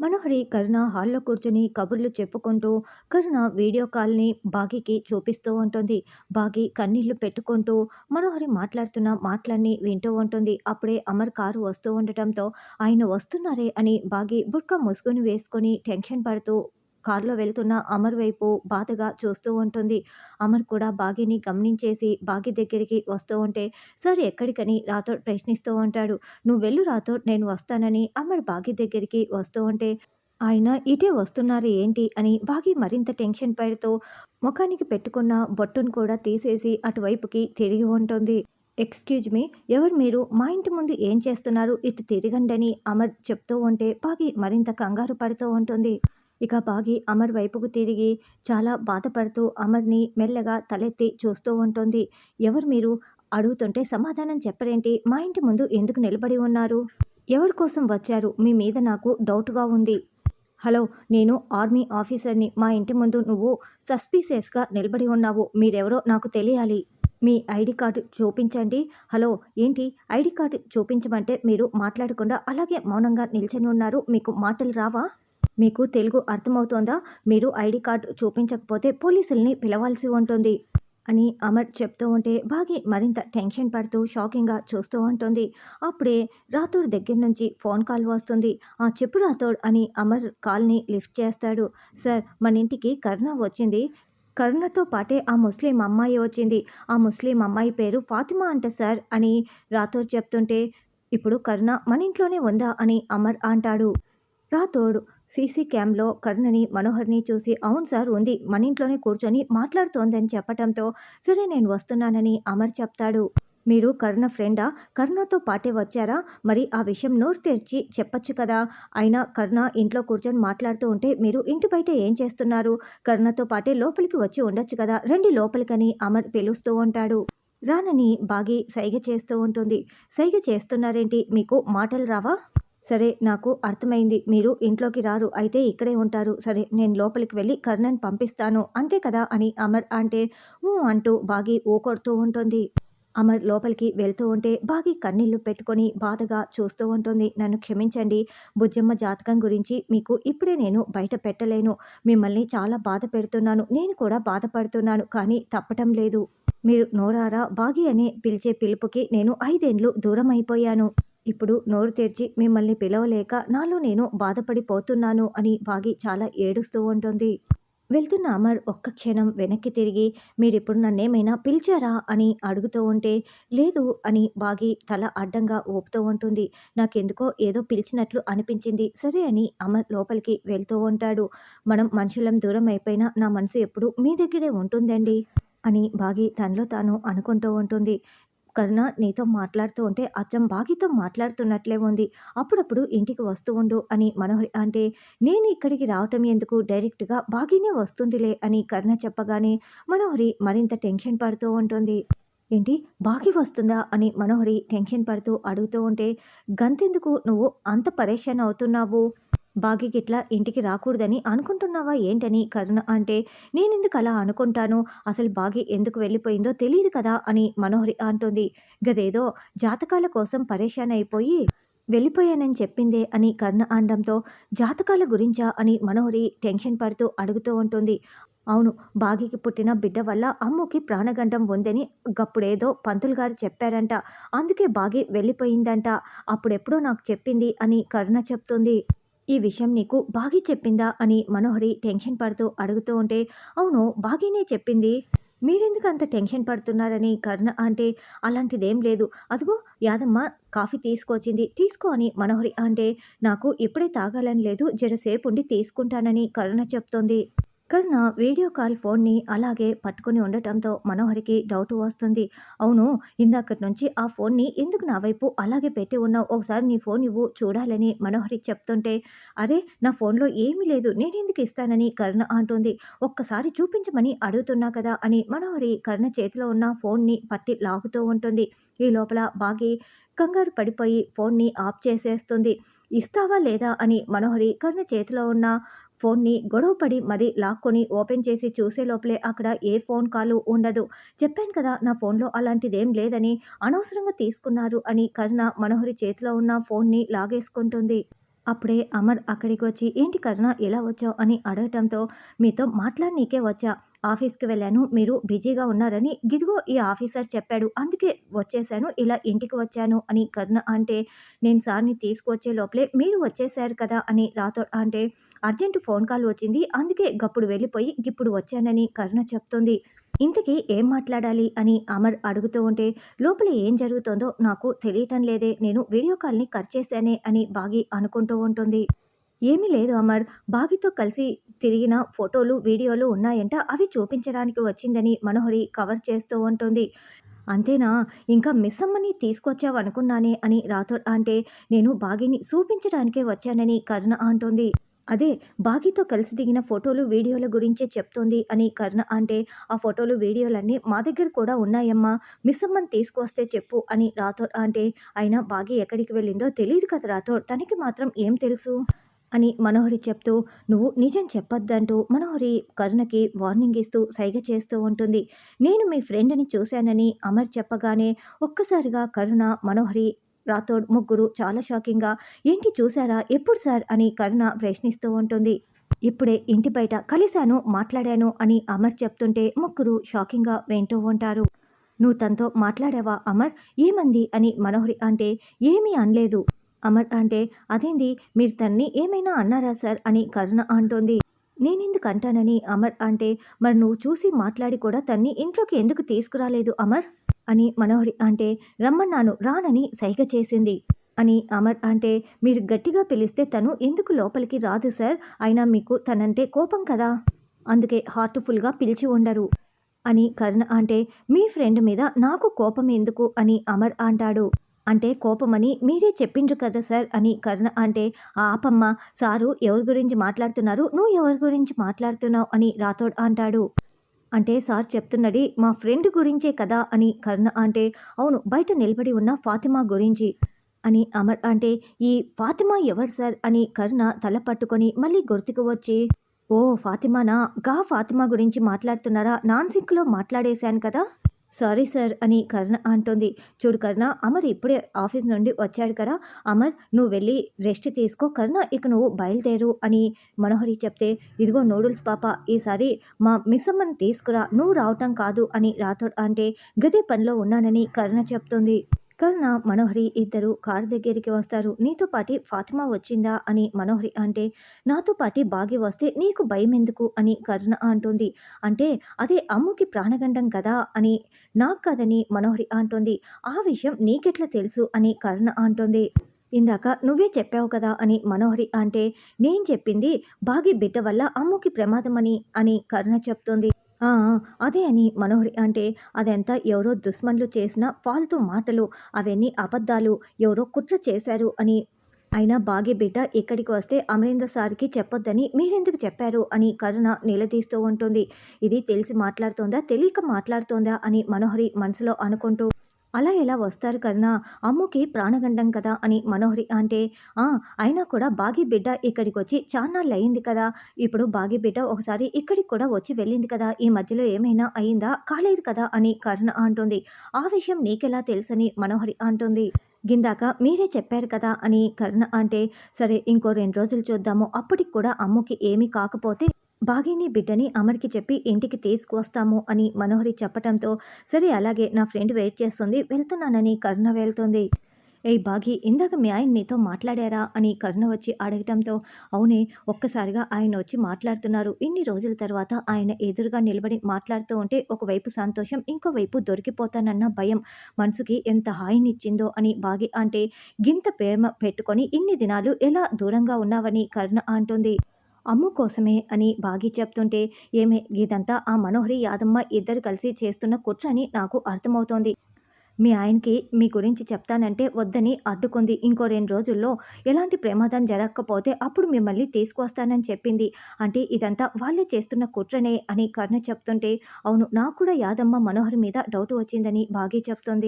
మనోహరి కరుణ హాల్లో కూర్చొని కబుర్లు చెప్పుకుంటూ కరుణ వీడియో కాల్ని బాగీకి చూపిస్తూ ఉంటుంది. బాగి కన్నీళ్ళు పెట్టుకుంటూ మనోహరి మాట్లాడుతున్న మాటలన్నీ వింటూ ఉంటుంది. అప్పుడే అమర్ కారు వస్తూ ఉండటంతో ఆయన వస్తున్నారే అని బాగి బుట్క ముసుగుని వేసుకొని టెన్షన్ పడుతూ కారులో వెళ్తున్న అమర్ వైపు బాధగా చూస్తూ ఉంటుంది. అమర్ కూడా బాగిని గమనించేసి బాగి దగ్గరికి వస్తూ ఉంటే సరే ఎక్కడికని? రాథోడ్ ప్రశ్నిస్తూ ఉంటాడు. నువ్వు వెళ్ళు రాథోడ్ నేను వస్తానని. అమర్ బాగి దగ్గరికి వస్తూ ఉంటే ఆయన ఇటే వస్తున్నారు ఏంటి? అని బాగి మరింత టెన్షన్ పడుతూ ముఖానికి పెట్టుకున్న బొట్టును కూడా తీసేసి అటువైపుకి తిరిగి ఉంటుంది. ఎక్స్క్యూజ్ మీ ఎవరు మీరు? మా ఇంటి ముందు ఏం చేస్తున్నారు? ఇటు తిరగండని? అమర్ చెప్తూ ఉంటే బాగి మరింత కంగారు పడుతూ ఉంటుంది. ఇక బాగి అమర్ వైపుకు తిరిగి చాలా బాధపడుతూ అమర్ని మెల్లగా తలెత్తి చూస్తూ ఉంటుంది. ఎవరు మీరు? అడుగుతుంటే సమాధానం చెప్పరేంటి? మా ఇంటి ముందు ఎందుకు నిలబడి ఉన్నారు? ఎవరి కోసం వచ్చారు? మీ మీద నాకు డౌట్గా ఉంది. హలో నేను ఆర్మీ ఆఫీసర్ని. మా ఇంటి ముందు నువ్వు సస్పీసియస్గా నిలబడి ఉన్నావు. మీరెవరో నాకు తెలియాలి. మీ ఐడి కార్డు చూపించండి. హలో ఏంటి? ఐడి కార్డు చూపించమంటే మీరు మాట్లాడకుండా అలాగే మౌనంగా నిల్చొని ఉన్నారు. మీకు మాటలు రావా? మీకు తెలుగు అర్థమవుతోందా? మీరు ఐడి కార్డు చూపించకపోతే పోలీసుల్ని పిలవాల్సి ఉంటుంది అని అమర్ చెప్తూ ఉంటే బాగి మరింత టెన్షన్ పడుతూ షాకింగ్గా చూస్తూ ఉంటుంది. అప్పుడే రాథోడ్ దగ్గర నుంచి ఫోన్ కాల్ వస్తుంది. ఆ చెప్పు రాథోడ్ అని అమర్ కాల్ని లిఫ్ట్ చేస్తాడు. సార్ మన ఇంటికి కరుణ వచ్చింది. కరుణతో పాటే ఆ ముస్లిం అమ్మాయి వచ్చింది. ఆ ముస్లిం అమ్మాయి పేరు ఫాతిమా అంట సార్ అని రాథోడ్ చెప్తుంటే ఇప్పుడు కరుణ మన ఇంట్లోనే ఉందా అని అమర్ అంటాడు. రాథోడ్ సీసీ క్యామ్లో కర్ణని మనోహర్ని చూసి అవును సార్ ఉంది. మన ఇంట్లోనే కూర్చొని మాట్లాడుతోందని చెప్పటంతో సరే నేను వస్తున్నానని అమర్ చెప్తాడు. మీరు కర్ణ ఫ్రెండా? కర్ణతో పాటే వచ్చారా? మరి ఆ విషయం నోరు తెరిచి చెప్పొచ్చు కదా? అయినా కర్ణ ఇంట్లో కూర్చొని మాట్లాడుతూ ఉంటే మీరు ఇంటి బయట ఏం చేస్తున్నారు? కర్ణతో పాటే లోపలికి వచ్చి ఉండొచ్చు కదా? రండి లోపలికని అమర్ పిలుస్తూ ఉంటాడు. రానని బాగి సైగ చేస్తూ ఉంటుంది. సైగ చేస్తున్నారేంటి? మీకు మాటలు రావా? సరే నాకు అర్థమైంది. మీరు ఇంట్లోకి రారు. అయితే ఇక్కడే ఉంటారు. సరే నేను లోపలికి వెళ్ళి కర్ణన్ పంపిస్తాను. అంతే కదా అని అమర్ అంటే ఊ అంటూ బాగి ఊకొడుతూ ఉంటుంది. అమర్ లోపలికి వెళ్తూ ఉంటే బాగి కన్నీళ్ళు పెట్టుకొని బాధగా చూస్తూ ఉంటుంది. నన్ను క్షమించండి. బుజ్జమ్మ జాతకం గురించి మీకు ఇప్పుడే నేను బయట పెట్టలేను. మిమ్మల్ని చాలా బాధ పెడుతున్నాను. నేను కూడా బాధపడుతున్నాను కానీ తప్పటం లేదు. మీరు నోరారా? బాగి అనే పిలిచే పిలుపుకి నేను ఐదేండ్లు దూరం అయిపోయాను ఇప్పుడు నోరు తెరిచి మిమ్మల్ని పిలవలేక నాలో నేను బాధపడిపోతున్నాను అని బాగి చాలా ఏడుస్తూ ఉంటుంది. వెళ్తున్న అమర్ ఒక్క క్షణం వెనక్కి తిరిగి మీరిప్పుడు నన్నేమైనా పిలిచారా? అని అడుగుతూ ఉంటే లేదు అని బాగి తల అడ్డంగా ఊపుతూ ఉంటుంది. నాకెందుకో ఏదో పిలిచినట్లు అనిపించింది. సరే అని అమర్ లోపలికి వెళ్తూ ఉంటాడు. మనం మనుషులం దూరం అయిపోయినా నా మనసు ఎప్పుడు మీ దగ్గరే ఉంటుందండి అని బాగి తనలో తాను అనుకుంటూ ఉంటుంది. కరుణ నీతో మాట్లాడుతూ ఉంటే అచ్చం బాగితో మాట్లాడుతున్నట్లే ఉంది. అప్పుడప్పుడు ఇంటికి వస్తూ ఉండు అని మనోహరి అంటే నేను ఇక్కడికి రావటం ఎందుకు? డైరెక్ట్గా బాగినే వస్తుందిలే అని కరుణ చెప్పగానే మనోహరి మరింత టెన్షన్ పడుతూ ఉంటుంది. ఏంటి? బాగి వస్తుందా? అని మనోహరి టెన్షన్ పడుతూ అడుగుతూ ఉంటే గంతెందుకు నువ్వు అంత పరేషాన్ అవుతున్నావు? బాగీ గిట్లా ఇంటికి రాకూడదని అనుకుంటున్నావా ఏంటని? కరుణ అంటే నేనెందుకు అలా అనుకుంటాను? అసలు బాగి ఎందుకు వెళ్ళిపోయిందో తెలియదు కదా అని మనోహరి అంటుంది. గదేదో జాతకాల కోసం పరేషాన్ అయిపోయి వెళ్ళిపోయానని చెప్పిందే అని కర్ణ అనడంతో జాతకాల గురించా అని మనోహరి టెన్షన్ పడుతూ అడుగుతూ ఉంటుంది. అవును బాగికి పుట్టిన బిడ్డ వల్ల అమ్మకి ప్రాణగండం ఉందని గప్పుడేదో పంతులు గారు చెప్పారంట. అందుకే బాగి వెళ్ళిపోయిందంట. అప్పుడెప్పుడో నాకు చెప్పింది అని కరుణ చెప్తుంది. ఈ విషయం నీకు బాగి చెప్పిందా అని మనోహరి టెన్షన్ పడుతూ అడుగుతూ ఉంటే అవును బాగీనే చెప్పింది. మీరెందుకు అంత టెన్షన్ పడుతున్నారని కర్ణ అంటే అలాంటిదేం లేదు. అదిగో యాదమ్మ కాఫీ తీసుకొచ్చింది. తీసుకో అని మనోహరి అంటే నాకు ఇప్పుడే తాగాలని లేదు జరసేపు ఉండి తీసుకుంటానని కరుణ చెప్తోంది. కరుణ వీడియో కాల్ ఫోన్ని అలాగే పట్టుకుని ఉండటంతో మనోహరికి డౌట్ వస్తుంది. అవును ఇందాకటి నుంచి ఆ ఫోన్ని ఎందుకు నా వైపు అలాగే పెట్టి ఉన్నావు? ఒకసారి నీ ఫోన్ ఇవ్వు చూడాలని మనోహరి చెప్తుంటే అరే నా ఫోన్లో ఏమీ లేదు నేను ఎందుకు ఇస్తానని కరుణ అంటుంది. ఒక్కసారి చూపించమని అడుగుతున్నా కదా అని మనోహరి కరుణ చేతిలో ఉన్న ఫోన్ని పట్టి లాగుతూ ఉంటుంది. ఈ లోపల బాగి కంగారు పడిపోయి ఫోన్ని ఆఫ్ చేసేస్తుంది. ఇస్తావా లేదా అని మనోహరి కరుణ చేతిలో ఉన్న ఫోన్ని గొడవపడి మరీ లాక్కొని ఓపెన్ చేసి చూసే లోపలే అక్కడ ఏ ఫోన్ కాలు ఉండదు. చెప్పాను కదా నా ఫోన్లో అలాంటిదేం లేదని అనవసరంగా తీసుకున్నారు అని కరుణ మనోహరి చేతిలో ఉన్న ఫోన్ని లాగేసుకుంటుంది. అప్పుడే అమర్ అక్కడికి వచ్చి ఏంటి కరుణ ఎలా వచ్చావు? అని అడగటంతో మీతో మాట్లాడనీకే వచ్చా. ఆఫీస్కి వెళ్ళాను. మీరు బిజీగా ఉన్నారని గిదిగో ఈ ఆఫీసర్ చెప్పాడు. అందుకే వచ్చేసాను ఇలా ఇంటికి వచ్చాను అని కరుణ అంటే నేను సార్ని తీసుకువచ్చే లోపలే మీరు వచ్చేసారు కదా అని రాతో అంటే అర్జెంటు ఫోన్ కాల్ వచ్చింది. అందుకే గప్పుడు వెళ్ళిపోయి ఇప్పుడు వచ్చానని కరుణ చెప్తుంది. ఇంతకీ ఏం మాట్లాడాలి అని అమర్ అడుగుతూ ఉంటే లోపల ఏం జరుగుతుందో నాకు తెలియటం లేదే. నేను వీడియో కాల్ని కట్ చేశానే అని బాగి అనుకుంటూ ఉంటుంది. ఏమీ లేదు అమర్. బాగితో కలిసి తిరిగిన ఫోటోలు వీడియోలు ఉన్నాయంట. అవి చూపించడానికి వచ్చిందని మనోహరి కవర్ చేస్తూ ఉంటుంది. అంతేనా? ఇంకా మిస్ అమ్మని తీసుకొచ్చావు అనుకున్నానే అని రాథోడ్ అంటే నేను బాగిని చూపించడానికే వచ్చానని కర్ణ అంటుంది. అదే బాగితో కలిసి దిగిన ఫోటోలు వీడియోల గురించే చెప్తోంది అని కర్ణ అంటే ఆ ఫోటోలు వీడియోలన్నీ మా దగ్గర కూడా ఉన్నాయమ్మా. మిస్ అమ్మని తీసుకొస్తే చెప్పు అని రాథోడ్ అంటే అయినా బాగి ఎక్కడికి వెళ్ళిందో తెలియదు కదా రాథోడ్. తనకి మాత్రం ఏం తెలుసు? అని మనోహరి చెప్తూ నువ్వు నిజం చెప్పొద్దంటూ మనోహరి కరుణకి వార్నింగ్ ఇస్తూ సైగ చేస్తూ ఉంటుంది. నేను మీ ఫ్రెండ్ని చూశానని అమర్ చెప్పగానే ఒక్కసారిగా కరుణ మనోహరి రాథోడ్ ముగ్గురు చాలా షాకింగ్గా ఏంటి చూసారా ఎప్పుడు సార్? అని కరుణ ప్రశ్నిస్తూ ఉంటుంది. ఇప్పుడే ఇంటి బయట కలిశాను మాట్లాడాను అని అమర్ చెప్తుంటే ముగ్గురు షాకింగ్గా వింటూ ఉంటారు. నువ్వు తనతో మాట్లాడావా అమర్? ఏమంది? అని మనోహరి అంటే ఏమీ అనలేదు. అమర్ అంటే అదేంది? మీరు తన్ని ఏమైనా అన్నారా సార్? అని కరుణ అంటోంది. నేనెందుకు అంటానని అమర్ అంటే మరి నువ్వు చూసి మాట్లాడి కూడా తన్ని ఇంట్లోకి ఎందుకు తీసుకురాలేదు అమర్? అని మనోహరి అంటే రమ్మన్నాను రానని సైగ చేసింది. అని అమర్ అంటే మీరు గట్టిగా పిలిస్తే తను ఎందుకు లోపలికి రాదు సార్? అయినా మీకు తనంటే కోపం కదా? అందుకే హార్ట్ఫుల్గా పిలిచి ఉండరు. అని కరుణ అంటే మీ ఫ్రెండ్ మీద నాకు కోపం ఎందుకు? అని అమర్ అంటాడు. అంటే కోపమని మీరే చెప్పిండ్రు కదా సార్ అని కరుణ అంటే ఆపమ్మ సారు ఎవరి గురించి మాట్లాడుతున్నారు? నువ్వు ఎవరి గురించి మాట్లాడుతున్నావు? అని రాథోడ్ అంటాడు. అంటే సార్ చెప్తున్నది మా ఫ్రెండ్ గురించే కదా అని కరుణ అంటే అవును బయట నిలబడి ఉన్న ఫాతిమా గురించి అని అమర్ అంటే ఈ ఫాతిమా ఎవరు సార్? అని కరుణ తల పట్టుకొని మళ్ళీ గుర్తుకు వచ్చి ఓ ఫాతిమానా? గా ఫాతిమా గురించి మాట్లాడుతున్నారా? నాన్ సింక్లో మాట్లాడేశాను కదా? సారీ సార్ అని కర్ణ అంటుంది. చూడు కర్ణ అమర్ ఇప్పుడే ఆఫీస్ నుండి వచ్చాడు కదా. అమర్ నువ్వు వెళ్ళి రెస్ట్ తీసుకో. కర్ణ ఇక నువ్వు బయలుదేరు అని మనోహరి చెప్తే ఇదిగో నూడిల్స్ పాప ఈసారి మా మిస్ అమ్మని తీసుకురా. నువ్వు రావటం కాదు అని రాథోడ్ అంటే గదే పనిలో ఉన్నానని కర్ణ చెప్తుంది. కరుణ మనోహరి ఇద్దరు కారు దగ్గరికి వస్తారు. నీతో పాటి ఫాతిమా వచ్చిందా? అని మనోహరి అంటే నాతో పాటి బాగి వస్తే నీకు భయం ఎందుకు అని కరుణ అంటుంది. అంటే అదే అమ్ముకి ప్రాణగండం కదా? అని నాకు కదని మనోహరి అంటుంది. ఆ విషయం నీకెట్లా తెలుసు? అని కరుణ అంటుంది. ఇందాక నువ్వే చెప్పావు కదా? అని మనోహరి అంటే నేను చెప్పింది బాగి బిడ్డ వల్ల అమ్ముకి ప్రమాదమని అని కరుణ చెప్తుంది. అదే అని మనోహరి అంటే అదంతా ఎవరో దుష్మన్లు చేసిన ఫాల్తూ మాటలు. అవన్నీ అబద్ధాలు. ఎవరో కుట్ర చేశారు అని. అయినా బాగి బిడ్డ ఇక్కడికి వస్తే అమరేంద్ర సార్‌కి చెప్పొద్దని మీరెందుకు చెప్పారు? అని కరుణ నిలదీస్తూ ఉంటుంది. ఇది తెలిసి మాట్లాడుతోందా? తెలియక మాట్లాడుతోందా? అని మనోహరి మనసులో అనుకుంటూ అలా ఎలా వస్తారు కరుణ? అమ్ముకి ప్రాణగండం కదా? అని మనోహరి అంటే ఆ అయినా కూడా బాగి బిడ్డ ఇక్కడికి వచ్చి చాన్నాళ్ళు అయింది కదా? ఇప్పుడు బాగి బిడ్డ ఒకసారి ఇక్కడికి కూడా వచ్చి వెళ్ళింది కదా? ఈ మధ్యలో ఏమైనా అయిందా? కాలేదు కదా? అని కరుణ అంటుంది. ఆ విషయం నీకెలా తెలుసని మనోహరి అంటుంది. గిందాక మీరే చెప్పారు కదా? అని కరుణ అంటే సరే ఇంకో రెండు రోజులు చూద్దాము. అప్పటికి కూడా అమ్ముకి ఏమీ కాకపోతే బాగిని బిడ్డని అమర్కి చెప్పి ఇంటికి తీసుకువస్తాము అని మనోహరి చెప్పటంతో సరే అలాగే నా ఫ్రెండ్ వెయిట్ చేస్తుంది వెళ్తున్నానని కరుణ వెళ్తుంది. ఏయ్ బాగి ఇందాక మీ ఆయన నీతో మాట్లాడారా అని కరుణ వచ్చి అడగటంతో అవునే ఒక్కసారిగా ఆయన వచ్చి మాట్లాడుతున్నారు. ఇన్ని రోజుల తర్వాత ఆయన ఎదురుగా నిలబడి మాట్లాడుతూ ఉంటే ఒకవైపు సంతోషం ఇంకోవైపు దొరికిపోతానన్న భయం మనసుకి ఎంత హాయినిచ్చిందో అని బాగి అంటే గింత ప్రేమ పెట్టుకొని ఇన్ని దినాలు ఎలా దూరంగా ఉన్నావని కరుణ అంటుంది. అమ్ము కోసమే అని బాగి చెప్తుంటే ఏమే ఇదంతా ఆ మనోహరి యాదమ్మ ఇద్దరు కలిసి చేస్తున్న కుట్రని నాకు అర్థమవుతోంది. మీ ఆయనకి మీ గురించి చెప్తానంటే వద్దని అడ్డుకుంది. ఇంకో రెండు రోజుల్లో ఎలాంటి ప్రమాదం జరగకపోతే అప్పుడు మిమ్మల్ని తీసుకొస్తానని చెప్పింది. అంటే ఇదంతా వాళ్ళే చేస్తున్న కుట్రనే అని కర్ణ చెప్తుంటే అవును నాకు కూడా యాదమ్మ మనోహరి మీద డౌట్ వచ్చిందని బాగి చెప్తుంది.